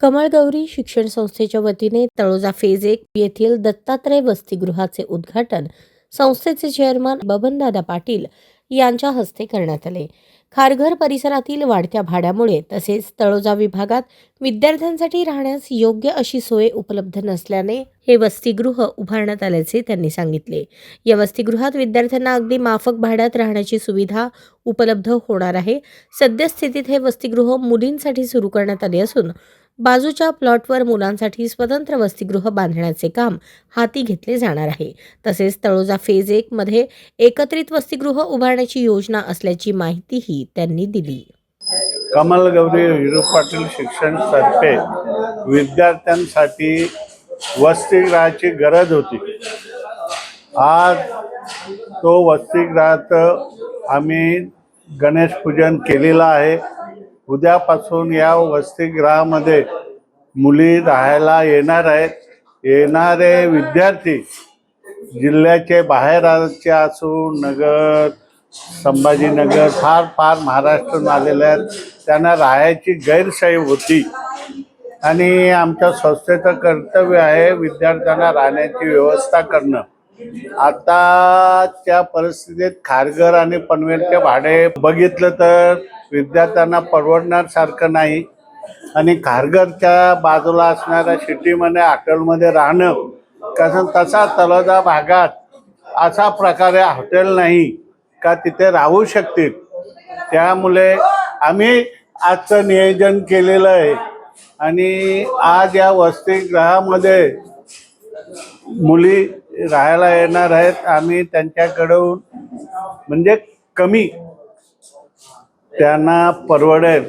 कमळगौरी शिक्षण संस्थेच्या वतीने तळोजा फेज एक येथील दत्तात्रय वसतिगृहाचे उद्घाटन संस्थेचे चेअरमन बबनदादा पाटील यांच्या हस्ते करण्यात आले. खारघर परिसरातील वाढत्या भाड्यामुळे तसेच तळोजा विभागात विद्यार्थ्यांसाठी राहण्यास योग्य अशी सोय उपलब्ध नसल्याने हे वसतिगृह उभारण्यात आल्याचे त्यांनी सांगितले. या वसतिगृहात विद्यार्थ्यांना अगदी माफक भाड्यात राहण्याची सुविधा उपलब्ध होणार आहे. सद्यस्थितीत हे वसतिगृह मुलींसाठी सुरू करण्यात आले असून बाजूच्या प्लॉटवर मुलांसाठी स्वतंत्र वसतिगृह बांधण्याचे काम हाती घेतले जाणार आहे. तसेच तळोजा फेज एक मध्ये एकत्रित वसतिगृह उभारण्याची योजना असल्याची माहितीही त्यांनी दिली. कमल गौरी हिरू पाटील शिक्षण तर्फे विद्यार्थ्यांसाठी वसतिगृहाची गरज होती. आज तो वसतिगृहात आम्ही गणेश पूजन केलेलं आहे. उद्यापासून या वसतिगृहामध्ये मुली राहायला येणार आहेत. येणारे विद्यार्थी जिल्ह्याचे बाहेरचे असून नगर संभाजीनगर फार फार महाराष्ट्रातून आलेले आहेत. त्यांना राहायची गैरसोय होती. आणि आमच्या संस्थेचं कर्तव्य आहे विद्यार्थ्यांना राहण्याची व्यवस्था करणं. आताच्या परिस्थितीत खारघर आणि पनवेलचे भाडे बघितलं तर विद्यार्थ्यांना परवडण्यासारखं नाही. आणि खारघरच्या बाजूला असणाऱ्या सिटीमध्ये हॉटेलमध्ये राहणं कसं तसा तळोजा भागात असा प्रकारे हॉटेल नाही का तिथे राहू शकतील? त्यामुळे आम्ही आजचं नियोजन केलेलं आहे. आणि आज या वसतिगृहामध्ये मुली राहायला येणार आहेत. आम्ही त्यांच्याकडून म्हणजे कमी त्यांना परवडेल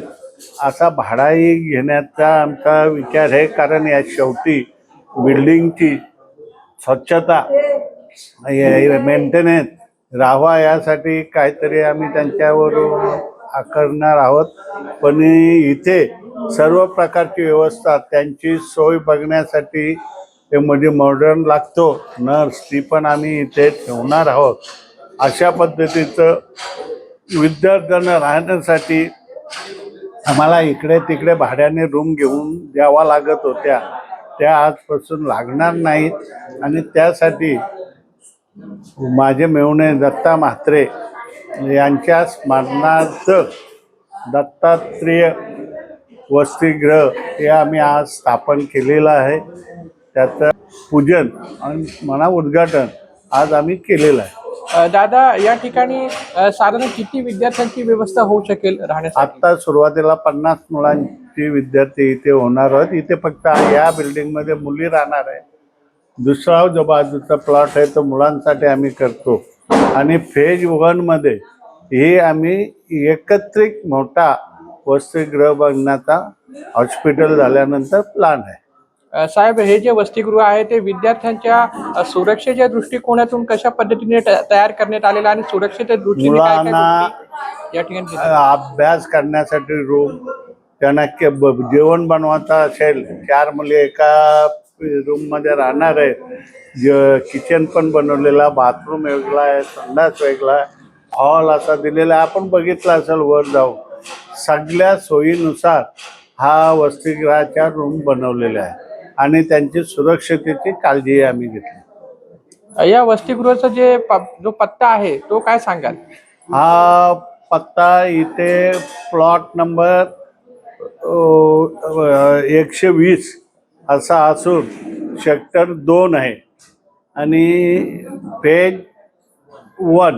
असा भाडाही घेण्याचा आमचा विचार आहे कारण या शेवटी बिल्डिंगची स्वच्छता मेंटेनन्स राहावा यासाठी काहीतरी आम्ही त्यांच्यावरून आकारणार आहोत. पण इथे सर्व प्रकारची व्यवस्था त्यांची सोय बघण्यासाठी ते म्हणजे मॉडर्न लागतो. नर्स ती पण आम्ही इथे ठेवणार आहोत. अशा पद्धतीचं विद्यार्थ्यांना राहण्यासाठी आम्हाला इकडे तिकडे भाड्याने रूम घेऊन द्यावा लागत होत्या. त्या आजपासून लागणार नाहीत आणि त्यासाठी माझे मेवणे दत्ता म्हात्रे यांच्या स्मरणार्थ दत्तात्रेय वसतिगृह हे आम्ही आज स्थापन केलेलं आहे. त्याचं पूजन आणि म्हणा उद्घाटन आज आम्ही केलेलं आहे. दादा या ठिकाणी साधारण किती विद्यार्थ्यांची व्यवस्था होऊ शकेल राहण्यासाठी? आता सुरुवातीला पन्नास मुलांची विद्यार्थी इथे होणार आहेत. इथे फक्त या बिल्डिंगमध्ये मुली राहणार आहे दुसरा जो बाजूचा प्लॉट आहे तो मुलांसाठी आम्ही करतो. आणि फेज वनमध्ये हे आम्ही एकत्रित मोठा वसतिगृह बघण्याचा हॉस्पिटल झाल्यानंतर प्लॅन आहे. साहेब हे जे वसतिगृह आहे ते विद्यार्थ्यांच्या सुरक्षेच्या दृष्टिकोनातून कशा पद्धतीने तयार करण्यात आलेलं आणि सुरक्षेच्या दृष्टीने या ठिकाणी? अभ्यास करण्यासाठी रूम त्यांना जेवण बनवायचं असेल चार मुले एका रूममध्ये राहणार आहेत. किचन पण बनवलेला बाथरूम वेगळा आहे संडास वेगळा आहे हॉल असा दिलेला आहे. आपण बघितला असेल वर जाऊन. सगळ्या सोयीनुसार हा वसतिगृहाच्या रूम बनवलेल्या आहे आणि त्यांची सुरक्षतेची काळजी आम्ही घेतली. या वसतिगृहाचा जे जो पत्ता आहे तो काय सांगाल? हा पत्ता इथे प्लॉट नंबर एकशे वीस असा असून सेक्टर दोन आहे. आणि पेज वन